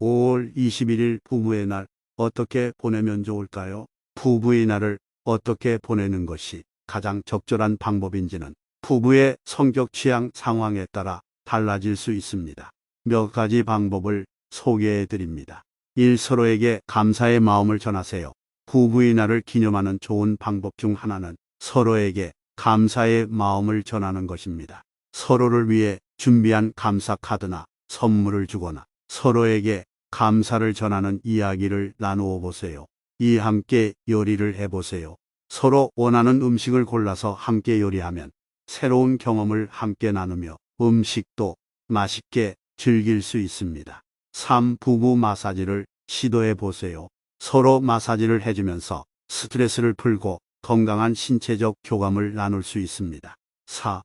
5월 21일 부부의 날 어떻게 보내면 좋을까요? 부부의 날을 어떻게 보내는 것이 가장 적절한 방법인지는 부부의 성격 취향 상황에 따라 달라질 수 있습니다. 몇 가지 방법을 소개해 드립니다. 1. 서로에게 감사의 마음을 전하세요. 부부의 날을 기념하는 좋은 방법 중 하나는 서로에게 감사의 마음을 전하는 것입니다. 서로를 위해 준비한 감사 카드나 선물을 주거나 서로에게 감사를 전하는 이야기를 나누어 보세요. 이 함께 요리를 해보세요. 서로 원하는 음식을 골라서 함께 요리하면 새로운 경험을 함께 나누며 음식도 맛있게 즐길 수 있습니다. 3. 부부 마사지를 시도해 보세요. 서로 마사지를 해주면서 스트레스를 풀고 건강한 신체적 교감을 나눌 수 있습니다. 4.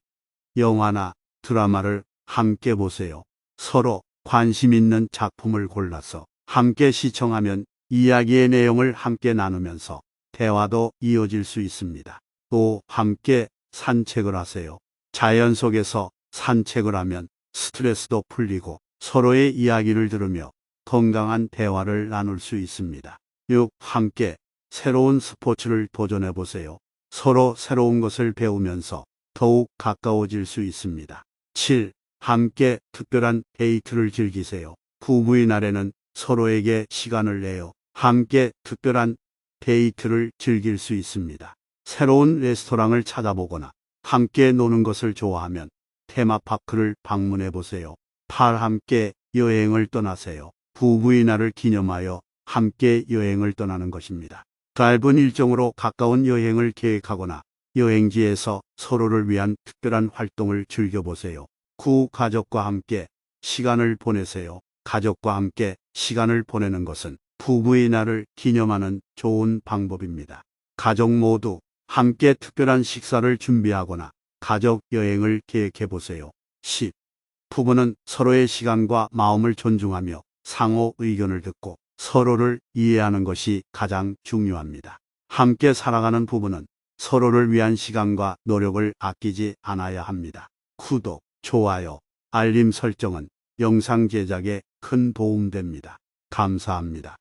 영화나 드라마를 함께 보세요. 서로 관심 있는 작품을 골라서 함께 시청하면 이야기의 내용을 함께 나누면서 대화도 이어질 수 있습니다. 또 함께 산책을 하세요. 자연 속에서 산책을 하면 스트레스도 풀리고 서로의 이야기를 들으며 건강한 대화를 나눌 수 있습니다. 6. 함께 새로운 스포츠를 도전해 보세요. 서로 새로운 것을 배우면서 더욱 가까워질 수 있습니다. 7. 함께 특별한 데이트를 즐기세요. 부부의 날에는 서로에게 시간을 내어 함께 특별한 데이트를 즐길 수 있습니다. 새로운 레스토랑을 찾아보거나 함께 노는 것을 좋아하면 테마파크를 방문해 보세요. 8. 함께 여행을 떠나세요. 부부의 날을 기념하여 함께 여행을 떠나는 것입니다. 짧은 일정으로 가까운 여행을 계획하거나 여행지에서 서로를 위한 특별한 활동을 즐겨보세요. 9. 가족과 함께 시간을 보내세요. 가족과 함께 시간을 보내는 것은 부부의 날을 기념하는 좋은 방법입니다. 가족 모두 함께 특별한 식사를 준비하거나 가족 여행을 계획해 보세요. 10. 부부는 서로의 시간과 마음을 존중하며 상호 의견을 듣고 서로를 이해하는 것이 가장 중요합니다. 함께 살아가는 부부는 서로를 위한 시간과 노력을 아끼지 않아야 합니다. 구독, 좋아요, 알림 설정은 영상 제작에 큰 도움 됩니다. 감사합니다.